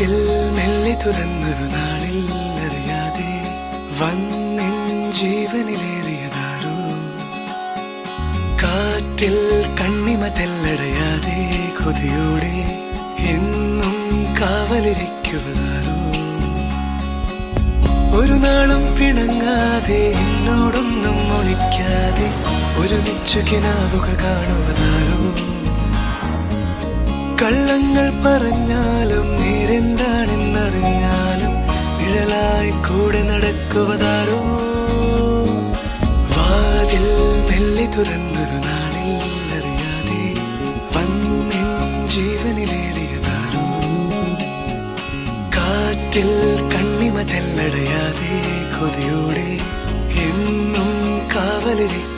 വാതിൽ മെല്ലെ തുറന്ന് നാളിൽ അറിയാതെ വന്നിൻ ജീവനിലേറിയതാരോ? കാറ്റിൽ കണ്ണിമ തെല്ലടയാതെ കൊതിയോടെ എന്നും കാവലിരിക്കുവതാരോ? ഒരു നാളും പിണങ്ങാതെ എന്നോടൊന്നും ഒളിക്കാതെ ഒരുമിച്ചു കിനാവുകൾ കാണുവതാരോ? കള്ളങ്ങൾ പറഞ്ഞാലും നേരെന്താണെന്നറിഞ്ഞാലും കൂടെ നടക്കുവതാരോ? വാതിൽ തെല്ലി തുറന്നൊരു നാളിൽ അറിയാതെ വന്നിൻ ജീവനിലേറിയതാരോ കാറ്റിൽ കണ്ണിമ തെല്ലടയാതെ കൊതിയോടെ എന്നും കാവലിരിക്കും.